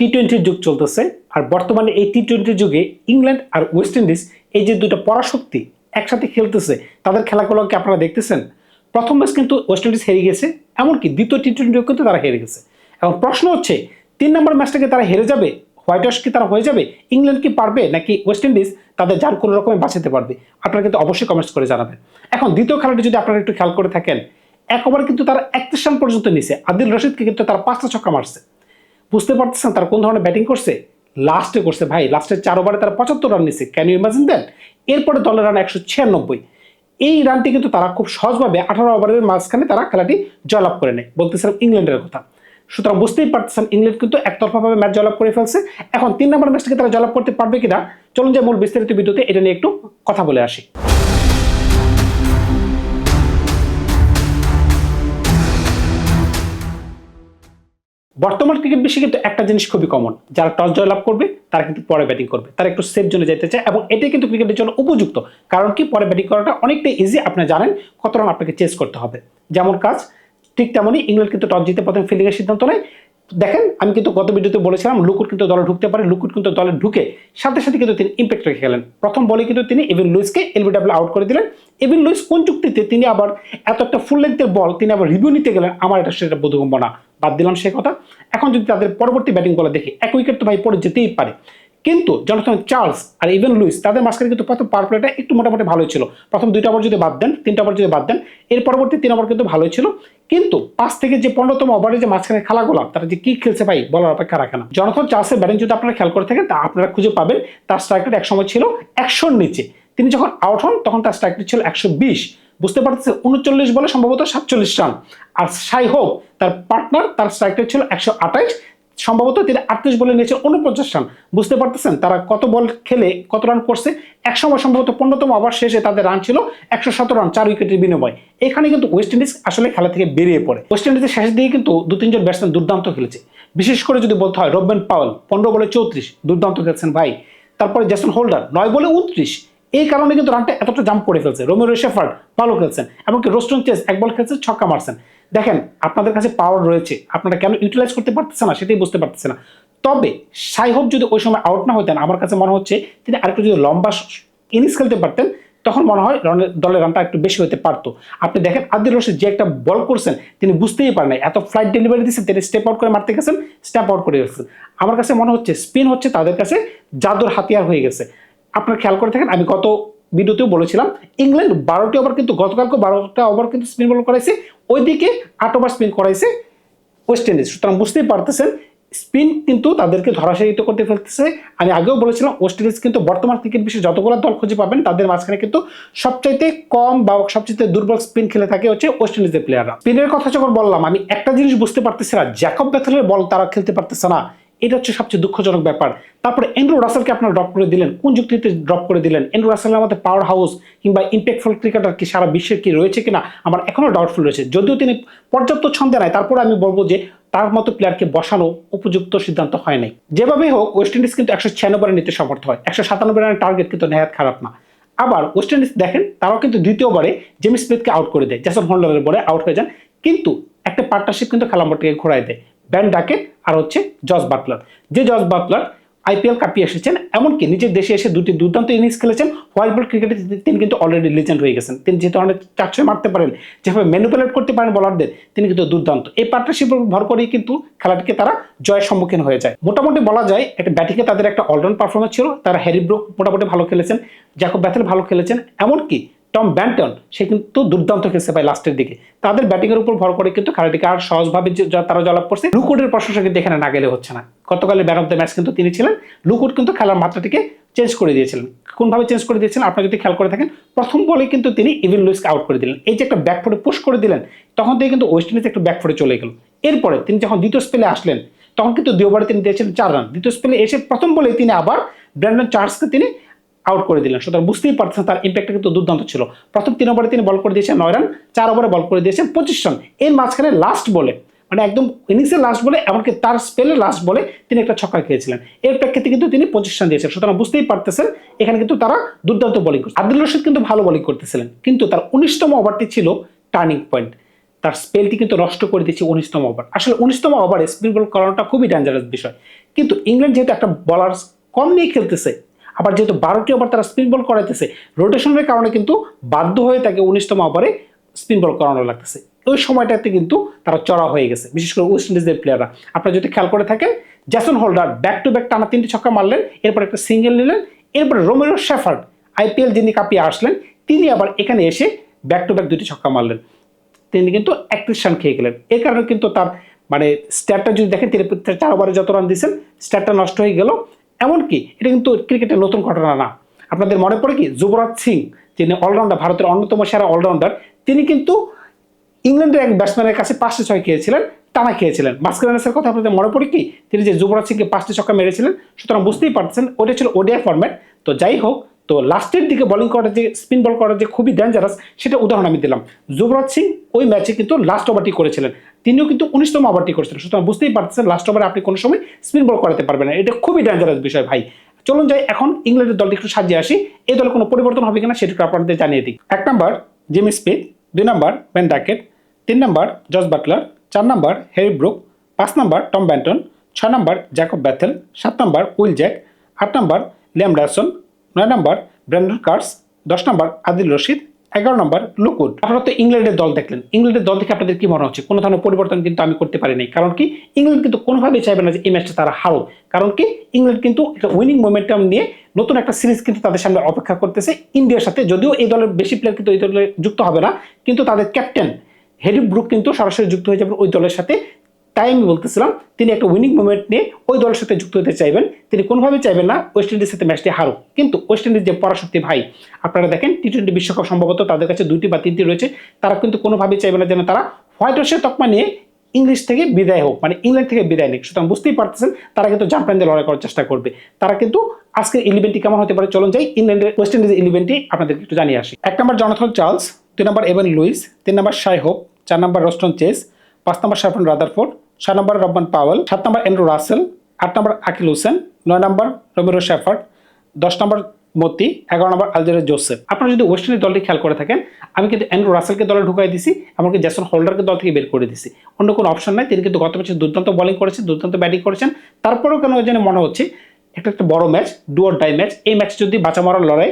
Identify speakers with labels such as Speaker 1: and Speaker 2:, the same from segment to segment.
Speaker 1: টি টোয়েন্টির যুগ চলতেছে, আর বর্তমানে এই টি টোয়েন্টির যুগে ইংল্যান্ড আর ওয়েস্ট ইন্ডিজ এই যে দুটো পরাশক্তি একসাথে খেলতেছে, তাদের খেলাগুলোকে আপনারা দেখতেছেন? প্রথম ম্যাচ কিন্তু ওয়েস্ট ইন্ডিজ হেরে গেছে, এমনকি দ্বিতীয় টি টোয়েন্টিও কিন্তু তারা হেরে গেছে। এখন প্রশ্ন হচ্ছে, তিন নম্বর ম্যাচটাকে তারা হেরে যাবে? হোয়াইট হাউস কি তারা হয়ে যাবে? ইংল্যান্ড কি পারবে? নাকি ওয়েস্ট ইন্ডিজ তাদের যার কোনো রকমে বাঁচাতে পারবে? আপনারা কিন্তু অবশ্যই কমেন্টস করে জানাবেন। এখন দ্বিতীয় খেলাটি যদি আপনারা একটু খেয়াল করে থাকেন এক ওভার কিন্তু তারা একত্রিশ রান পর্যন্ত নিছে। আদিল রশিদকে কিন্তু তারা পাঁচটা ছক্কা মারছে। বুঝতে পারতেছেন তারা কোন ধরনের ব্যাটিং করছে? লাস্টে করছে। ভাই লাস্টের চার ওভারে তারা পঁচাত্তর রান নিছে। ক্যান ইউ ইমাজিন দেন এরপরে দলের রান একশো ছিয়ানব্বই। এই রানটি কিন্তু তারা খুব সহজভাবে আঠারো ওভারের মাঝখানে তারা খেলাটি জয়লাভ করে নেয়। বলতেছিলাম ইংল্যান্ডের কথা। সুতরাং বুঝতেই পারতেছেন, ইংল্যান্ড কিন্তু একতরফাভাবে ম্যাচ জয়লাভ করে ফেলছে। এখন তিন নম্বর ম্যাচটাকে তারা জয়লাভ করতে পারবে কিনা? চলুন যে মূল বিস্তারিত ভিডিওতে এটা নিয়ে একটু কথা বলে আসি। বর্তমান ক্রিকেট বিশ্বে কিন্তু একটা জিনিস খুবই কমন যারা টস জয়লাভ করবে, তারা কিন্তু পরে ব্যাটিং করবে। তারা একটু সেফ জোনে যেতে চায় এবং এটাই কিন্তু ক্রিকেটের জন্য উপযুক্ত। কারণ কি? পরে ব্যাটিং করাটা অনেকটা ইজি আপনি জানেন, কত রান আপনাকে চেস করতে হবে। যেমন কাজ, ঠিক তেমনই ইংল্যান্ড কিন্তু টস জিতে প্রথমে ফিল্ডিংয়ের সিদ্ধান্ত নেয়। দেখেন, আমি কিন্তু গত ভিডিওতে বলেছিলাম, লুকুট কিন্তু দলে ঢুকতে পারে, লুকুট কিন্তু দলে ঢুকে সাথে সাথে কিন্তু তিনি ইম্প্যাক্ট রেখে গেলেন। প্রথম বলে কিন্তু তিনি এভিন লুইসকে এলবিডাব্লিউ আউট করে দিলেন। এভিন লুইস কোন চুক্তিতে তিনি আবার এত একটা ফুল লেন্থের বল তিনি আবার রিভিউ নিতে গেলেন, আমার এটা সেটা বোধগম্য না। বাদ দিলাম সে কথা। এখন যদি তাদের পরবর্তী ব্যাটিং বলে দেখি, এক উইকেট তো ভাই পড়ে যেতেই পারে। কিন্তু জনথন চার্লস আর ইভেন লুইস তাদের মাঝখানে কিন্তু প্রথম পাওয়ার প্লেটা একটু মোটামুটি ভালোই ছিল। প্রথম দুইটা ওভার যদি বাদ দেন, তিনটা ওভার যদি বাদ দেন, এর পরবর্তী তিন ওভার কিন্তু ভালোই ছিল। কিন্তু পাঁচ থেকে যে পনেরোতম ওভারে যে মাঝখানে খেলাগুলো, তারা যে কি খেলছে ভাই, বলার অপেক্ষা রাখে না। জনথন চার্লসের ব্যাটিং যদি আপনারা খেয়াল করে থাকেন, তা আপনারা খুঁজে পাবেন, তার স্ট্রাইক রেট একসময় ছিল একশোর নিচে। তিনি যখন আউট হন, তখন তার স্ট্রাইক ছিল একশো বিশ। বুঝতে পারতেছে, উনচল্লিশ বলে সম্ভবত সাতচল্লিশ রান। আর সাই হোক, তার পার্টনার তার স্ট্রাইক রেট ছিল একশো আঠাইশ সম্ভবত তিনি আটত্রিশ বলে নিয়েছেন উনপঞ্চাশ রান। বুঝতে পারতেছেন, তারা কত বল খেলে কত রান করছে? এক সময় সম্ভবত পনেরোতম ওভার শেষে তাদের রান ছিল একশো সতেরো রান, চার উইকেটের বিনিময়। এখানে কিন্তু ওয়েস্ট ইন্ডিজ আসলে খেলা থেকে বেরিয়ে পড়ে। ওয়েস্ট ইন্ডিজের শেষের দিকে কিন্তু দু তিনজন ব্যাটসম্যান দুর্দান্ত খেলেছে। বিশেষ করে যদি বলতে হয় রববেন পাওয়েল পনেরো বলে চৌত্রিশ, দুর্দান্ত খেলছেন ভাই। তারপরে জেসন হোল্ডার নয় বলে উনত্রিশ। এই কারণে কিন্তু রানটা এতটা জাম্প করে ফেলছে। রোমেরো শেফার্ড ভালো খেলছেন, এমনকি রোস্টন চেস এক বল খেলছে, ছক্কা মারছেন। দেখেন, আপনাদের কাছে পাওয়ার রয়েছে, আপনারা কেন ইউটিলাইজ করতে পারতেছে না সেটাই বুঝতে পারতেছে না। তবে সাই হোপ যদি ওই সময় আউট না হতেন, আমার কাছে মনে হচ্ছে তিনি আরেকটু যদি লম্বা ইনিংস খেলতে পারতেন, তখন মনে হয় রনের দলের রানটা একটু বেশি হতে পারতো। আপনি দেখেন, আদিল রশিদ যে একটা বল করছেন, তিনি বুঝতেই পারেন এত ফ্লাইট ডেলিভারি দিচ্ছেন তিনি স্টেপ আউট করে মারতে গেছেন স্টেপ আউট করে গেছেন আমার কাছে মনে হচ্ছে স্পিন হচ্ছে তাদের কাছে, জাদুর হাতিয়ার হয়ে গেছে। আপনার খেয়াল করে থাকেন, আমি গত ভিডিওতেও বলেছিলাম, ইংল্যান্ড বারোটি ওভার কিন্তু গতকালকে বারোটা ওভার কিন্তু স্পিন বল করাইছে, ওইদিকে আট ওভার স্পিন করাইছে ওয়েস্ট ইন্ডিজ সুতরাং বুঝতেই পারতেছেন স্পিন কিন্তু তাদেরকে ধরাশায়িত করতে ফেলতেছে। আমি আগেও বলেছিলাম ওয়েস্ট ইন্ডিজ কিন্তু বর্তমান ক্রিকেট বিশ্বে যতগুলো দল খুঁজে পাবেন, তাদের মাঝখানে কিন্তু সবচাইতে কম বা সবচাইতে দুর্বল স্পিন খেলে থাকে হচ্ছে ওয়েস্ট ইন্ডিজের প্লেয়াররা স্পিনের কথা যখন বললাম, আমি একটা জিনিস বুঝতে পারতেছি না জ্যাকব ব্যাথলের বল তারা খেলতে পারতেছে না। এটা হচ্ছে সবচেয়ে দুঃখজনক ব্যাপার। তারপরে এন্ড্রু রাসেলকে আপনারা ড্রপ করে দিলেন। কোন যুক্তিতে ড্রপ করে দিলেন? এন্ড্রু রাসেল আমাদের পাওয়ার হাউস কিংবা ইম্প্যাক্টফুল ক্রিকেটার কি সারা বিশ্বের কি রয়েছে কিনা? আমার এখনও ডাউটফুল রয়েছে। যদিও তিনি পর্যাপ্ত ছন্দে নাই, তারপরে আমি বলব যে তার মতো প্লেয়ারকে বসানো উপযুক্ত সিদ্ধান্ত হয় নাই। যেভাবে হোক ওয়েস্ট ইন্ডিজ কিন্তু একশো ছিয়ানব্বই রান নিতে সমর্থ হয়। একশো সাতানব্বই রানের টার্গেট কিন্তু নেহাত খারাপ না। আবার ওয়েস্ট ইন্ডিজ দেখেন, তারাও কিন্তু দ্বিতীয়বারে জেমি স্মিথকে আউট করে দেয়। জ্যাসন হোল্ডারের বলে আউট হয়ে যান। কিন্তু একটা পার্টনারশিপ কিন্তু খেলামাটিকে ঘোরায় দেয়। ব্যান ডাকে আর হচ্ছে জজ বাটলার। যে জজ বাটলার আইপিএল কাপিয়ে এসেছেন, এমনকি নিজের দেশে এসে দুটি দুর্দান্ত ইনিংস খেলেছেন, হোয়াইট বল ক্রিকেটে তিনি কিন্তু অলরেডি লিজেন্ড হয়ে গেছেন। তিনি যে ধরনের চারশো মারতে পারেন, যেভাবে ম্যানুপুলেট করতে পারেন বলারদের তিনি কিন্তু দুর্দান্ত। এই পার্টনারশিপের ভর করেই কিন্তু খেলাটিকে তারা জয়ের সম্মুখীন হয়ে যায়। মোটামুটি বলা যায়, একটা ব্যাটিংয়ে তাদের একটা অলরাউন্ড পারফরমেন্স ছিল, তারা হ্যারি ব্রুক মোটামুটি ভালো খেলেছেন, জ্যাকব ব্যাথেল ভালো খেলেছেন, এমনকি টম ব্যান্টন, সে কিন্তু দুর্দান্ত খেলছে ভাই লাস্টের দিকে। তাদের ব্যাটিংয়ের উপর ভর করে কিন্তু খেলাটিকে আর সহজভাবে তারা জলাপ করছে, লুকুটের প্রশংসা কিন্তু এখানে না গেলে হচ্ছে না। গতকালের ম্যান অফ দ্য ম্যাচ কিন্তু তিনি ছিলেন, লুকুট কিন্তু খেলার মাত্রাটিকে চেঞ্জ করে দিয়েছিলেন। কোনভাবে চেঞ্জ করে দিয়েছিলেন, আপনারা যদি খেয়াল করে থাকেন, প্রথম বলে কিন্তু তিনি ইভিন লুইসকে আউট করে দিলেন। এই যে একটা ব্যাকফোর্ডে পুশ করে দিলেন, তখন থেকে কিন্তু ওয়েস্ট ইন্ডিজ একটু ব্যাকফুটে চলে গেল। এরপরে তিনি যখন দ্বিতীয় স্পেলে আসলেন, তখন কিন্তু ওভারে তিনি দিয়েছিলেন চার রান দ্বিতীয় স্পেলে এসে প্রথম বলে তিনি আবার ব্র্যান্ডন চার্লসকে তিনি আউট করে দিলেন। সুতরাং বুঝতেই পারছেন তার ইম্প্যাক্টটা কিন্তু দুর্দান্ত ছিল। প্রথম তিন ওভারে তিনি বল করে দিয়েছেন নয় রান চার ওভারে বল করে দিয়েছেন পঁচিশ রান এর মাঝখানে লাস্ট বলে মানে একদম ইনিংসের লাস্ট বলে এমনকি তার স্পেলের লাস্ট বলে তিনি একটা ছক্কা খেয়েছিলেন। এর প্রেক্ষিতে কিন্তু তিনি পঁচিশ রান দিয়েছেন। সুতরাং বুঝতেই পারতেছেন এখানে কিন্তু তারা দুর্দান্ত বোলিং করছে। আব্দুল রশিদ কিন্তু ভালো বোলিং করতেছিলেন, কিন্তু তার উনিশতম ওভারটি ছিল টার্নিং পয়েন্ট তার স্পেলটি কিন্তু নষ্ট করে দিচ্ছে উনিশতম ওভার আসলে উনিশতম ওভারে স্পিন বল করানোটা খুবই ডেঞ্জারাস বিষয়। কিন্তু ইংল্যান্ড যেহেতু একটা বলার কম নিয়ে খেলতেছে আবার যেহেতু বারোটি ওভার তারা স্পিন বল করাইতেছে রোটেশনের কারণে কিন্তু বাধ্য হয়ে তাকে উনিশতম ওভারে স্পিন বল করানো লাগতেছে। ওই সময়টাতে কিন্তু তারা চড়া হয়ে গেছে, বিশেষ করে ওয়েস্ট ইন্ডিজের প্লেয়াররা আপনারা যদি খেয়াল করে থাকেন Jason Holder back to back টানা তিনটি ছক্কা মারলেন, এরপর একটা সিঙ্গেল নিলেন, এরপর রোমেরো শেফার্ড আইপিএল যিনি কাপিয়ে আসলেন, তিনি আবার এখানে এসে ব্যাক টু ব্যাক দুটি ছক্কা মারলেন। তিনি কিন্তু একত্রিশ রান খেয়ে গেলেন। এর কারণে কিন্তু তার মানে স্ট্যাটটা যদি দেখেন, তিনি চার ওভারে যত রান দিয়েছেন স্ট্যাটটা নষ্ট হয়ে গেল। এমনকি এটা কিন্তু ক্রিকেটের নতুন ঘটনা না। আপনাদের মনে পড়ে কি? যুবরাজ সিং, যিনি অলরাউন্ডার, ভারতের অন্যতম সেরা অলরাউন্ডার, তিনি কিন্তু ইংল্যান্ডের এক ব্যাটসম্যানের কাছে পাঁচটি ছয় খেয়েছিলেন, টানা খেয়েছিলেন। মাস্কারানাসের কথা আপনাদের মনে পড়ে কি? তিনি যে যুবরাজ সিংকে পাঁচটি ছক্কা মেরেছিলেন, সুতরাং বুঝতেই পারছেন ওটা ছিল ওডিআই ফরম্যাট তো যাই হোক তো লাস্টের দিকে বোলিং করার যে স্পিন বল করার যে খুবই ডেঞ্জারাস সেটা উদাহরণ আমি দিলাম। যুবরাজ সিং ওই ম্যাচে কিন্তু লাস্ট ওভারটি করেছিলেন। তিনিও কিন্তু উনিশতম ওভারটি করেছিলেন। সুতরাং বুঝতেই পারছেন লাস্ট ওভারে আপনি কোনো সময় স্পিন বল করাতে পারবেন না। এটা খুবই ডেঞ্জারাস বিষয় ভাই। চলুন যাই, এখন ইংল্যান্ডের দলটি একটু সাজিয়ে আসি। এই দলে কোনো পরিবর্তন হবে কিনা সেটুকু আপনাদের জানিয়ে দিই। এক নম্বর জিমি স্পিথ দুই নম্বর বেন ডাকেট তিন নম্বর জস বাটলার চার নম্বর হ্যারি ব্রুক পাঁচ নম্বর টম ব্যান্টন ছয় নম্বর জ্যাকব ব্যাথেল সাত নম্বর উইল জ্যাক আট নম্বর লিয়াম ডাসন নয় নম্বর ব্র্যান্ডন কার্স, দশ নম্বর আদিল রশিদ, এগারো নম্বর লুকুড আপনারা তো ইংল্যান্ডের দল দেখলেন। ইংল্যান্ডের দল থেকে আপনাদের কি মনে হচ্ছে? কোনো ধরনের পরিবর্তন কিন্তু আমি করতে পারিনি। কারণ কি? ইংল্যান্ড কিন্তু কোনোভাবেই চাইবে না যে এই ম্যাচটা তারা হারুক। কারণ কি? ইংল্যান্ড কিন্তু একটা উইনিং মোমেন্টাম নিয়ে নতুন একটা সিরিজ কিন্তু তাদের সামনে অপেক্ষা করতেছে ইন্ডিয়ার সাথে। যদিও এই দলের বেশি প্লেয়ার কিন্তু এই দলে যুক্ত হবে না, কিন্তু তাদের ক্যাপ্টেন হেরি ব্রুক কিন্তু সরাসরি যুক্ত হয়ে যাবেন ওই দলের সাথে। তাই আমি বলতেছিলাম, তিনি একটা উইনিং মুভমেন্ট নিয়ে ওই দলের সাথে যুক্ত হতে চাইবেন। তিনি কোনোভাবে চাইবেন না ওয়েস্ট ইন্ডিজের সাথে ম্যাচটি হারুক। কিন্তু ওয়েস্ট ইন্ডিজ যে পরাশক্তি ভাই, আপনারা দেখেন টি টোয়েন্টি বিশ্বকাপ সম্ভবত তাদের কাছে দুটি বা তিনটি রয়েছে। তারা কিন্তু কোনোভাবেই চাইবে না যেন তারা হোয়াইট হাউসের তকমা নিয়ে ইংলিশ থেকে বিদায় হোক মানে ইংল্যান্ড থেকে বিদায় নিক। সুতরাং বুঝতেই পারতেছেন, তারা কিন্তু জাম্পান দিয়ে লড়াই করার চেষ্টা করবে। তারা কিন্তু আজকের ইলেভেনটি কেমন হতে পারে? চলুন যাই ইংল্যান্ডের ওয়েস্ট ইন্ডিজের ইলেভেনটি আপনাদেরকে একটু জানিয়ে আসি। এক নম্বর জনাথন চার্লস দুই নম্বর এভেন লুইস তিন নম্বর শাই হোপ চার নম্বর রস্টন চেস পাঁচ নম্বর শারফন রাদারফোর্ড ছয় নম্বর রব্বান পাওয়েল, সাত নম্বর এন্ড্রু রাসেল, আট নম্বর আকিল হোসেন, নয় নম্বর রমিরো শেফার্ড, দশ নম্বর মতি, এগারো নম্বর আলজেরের জোসেফ। আপনারা যদি ওয়েস্ট ইন্ডিজ দলটি খেয়াল করে থাকেন, আমি কিন্তু অ্যান্ড্রু রাসেলকে দলে ঢুকাই দিছি, এমনকি জ্যাসন হোল্ডারকে দল থেকে বের করে দিছি। অন্য কোনো অপশন নাই, তিনি কিন্তু গত ম্যাচে দুর্দান্ত বোলিং করেছেন, দুর্দান্ত ব্যাটিং করেছেন। তারপরেও কেন যেন মনে হচ্ছে, একটা একটা বড় match do or die match, এই ম্যাচ যদি বাঁচা মরার লড়াই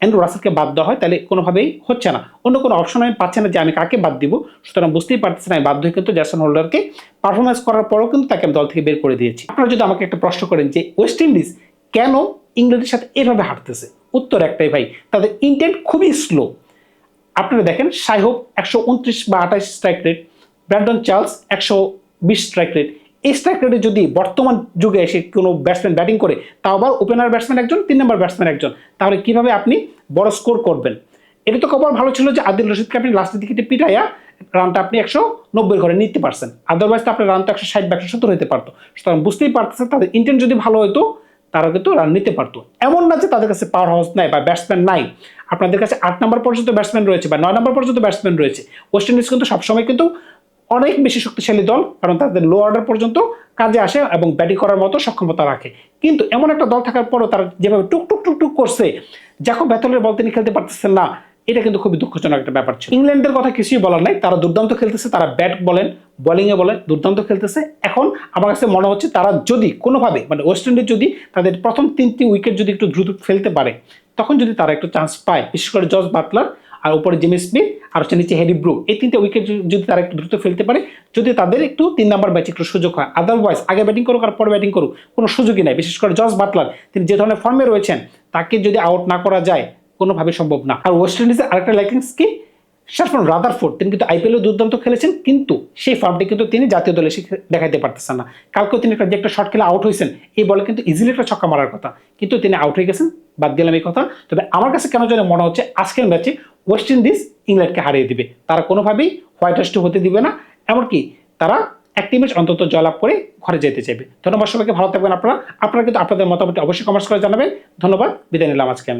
Speaker 1: অ্যান্ড্রু রাসেলকে বাদ দেওয়া হয়, তাহলে কোনোভাবেই হচ্ছে না। অন্য কোনো অপশন আমি পাচ্ছি না যে আমি কাকে বাদ দিব, সুতরাং বুঝতেই পারতেছি না আমি বাধ্য হয়ে কিন্তু জ্যাসন হোল্ডারকে পারফরমেন্স করার পরও কিন্তু তাকে আমি দল থেকে বের করে দিয়েছি। আপনারা যদি আমাকে একটা প্রশ্ন করেন যে ওয়েস্ট ইন্ডিজ কেন ইংল্যান্ডের সাথে এভাবে হাঁটতেছে উত্তর একটাই ভাই, তাদের ইন্টেন্ট খুবই স্লো আপনারা দেখেন সাইহোপ একশো উনত্রিশ বা আঠাশ স্ট্রাইক রেট ব্র্যান্ডন চার্লস একশো বিশ স্ট্রাইক রেট এই স্ট্রাইক রেটে যদি বর্তমান যুগে এসে কোনো ব্যাটসম্যান ব্যাটিং করে, তাও আবার ওপেনার ব্যাটসম্যান একজন, তিন নম্বর ব্যাটসম্যান একজন, তাহলে কীভাবে আপনি বড় স্কোর করবেন? এটা তো খবর ভালো ছিল যে আদিল রশিদকে আপনি লাস্টের দিকে পিটাইয়া রানটা আপনি একশো নব্বই ঘরে নিতে পারছেন। আদারওয়াইজ তো আপনার রান তো একশো ষাট বা একশো সত্তর হতে পারতো। সুতরাং বুঝতেই পারতেছেন, তাদের ইন্টেন্ট যদি ভালো হতো তারা কিন্তু রান নিতে পারতো। এমন না যে তাদের কাছে পাওয়ার হাউস নাই বা ব্যাটসম্যান নাই। আপনাদের কাছে আট নম্বর পর্যন্ত ব্যাটসম্যান রয়েছে বা নয় নম্বর পর্যন্ত ব্যাটসম্যান রয়েছে। ওয়েস্ট ইন্ডিজ কিন্তু সবসময় কিন্তু অনেক বেশি শক্তিশালী দল, কারণ তাদের লো অর্ডার পর্যন্ত কাজে আসে এবং ব্যাটিং করার মতো সক্ষমতা রাখে। কিন্তু এমন একটা দল থাকার পরও তারা যেভাবে টুক টুক টুক টুক করছে, যাকো ব্যাতলের বল তিনি খেলতে পারতেছেন না, এটা কিন্তু খুবই দুঃখজনক একটা ব্যাপার ছিল। ইংল্যান্ডের কথা কিছুই বলার নাই, তারা দুর্দান্ত খেলতেছে, তারা ব্যাট বলেন বোলিংয়ে বলেন, দুর্দান্ত খেলতেছে। এখন আমার কাছে মনে হচ্ছে তারা যদি কোনোভাবে মানে ওয়েস্ট ইন্ডিজ যদি তাদের প্রথম তিনটি উইকেট যদি একটু দ্রুত ফেলতে পারে, তখন যদি তারা একটু চান্স পায়, বিশেষ করে জর্জ বাটলার আর উপরে জিমি স্মিথ আর হচ্ছে নিচে হেরি ব্রু এই তিনটে উইকেট যদি তারা একটু দ্রুত ফেলতে পারে, যদি তাদের একটু তিন নাম্বার ব্যাচে একটু সুযোগ হয়। আদারওয়াইজ আগে ব্যাটিং করুক আর পরে ব্যাটিং করুক, কোনো সুযোগই নাই। বিশেষ করে জর্জ বাটলার তিনি যে ধরনের ফর্মে রয়েছেন, তাকে যদি আউট না করা যায়, কোনোভাবে সম্ভব না। আর ওয়েস্ট ইন্ডিজের আরেকটা লাইকিংস কি শারফন রাদারফোর্ড তিনি কিন্তু আইপিএলও দুর্দান্ত খেলেছেন, কিন্তু সেই ফর্মটি কিন্তু তিনি জাতীয় দলে এসে দেখাতে পারতেছেন না। কালকেও তিনি একটা যে একটা শর্ট খেলে আউট হয়েছেন এই বলে কিন্তু ইজিলি একটা ছক্কা মারার কথা। কিন্তু তিনি আউট হয়ে গেছেন, বাদ দিলাম এই কথা। তবে আমার কাছে কেন যেন মনে হচ্ছে আজকের ম্যাচে ওয়েস্ট ইন্ডিজ ইংল্যান্ডকে হারিয়ে দিবে। তারা কোনোভাবেই হোয়াইট হাউসটি হতে দিবে না, এমনকি তারা একটি ম্যাচ অন্তত জয়লাভ করে ঘরে যেতে চাইবে। ধন্যবাদ সবাইকে, ভালো থাকবেন আপনারা। আপনারা কিন্তু আপনাদের মতামত অবশ্যই কমেন্টস করে জানাবেন। ধন্যবাদ, বিদায় নিলাম আজকে আমি।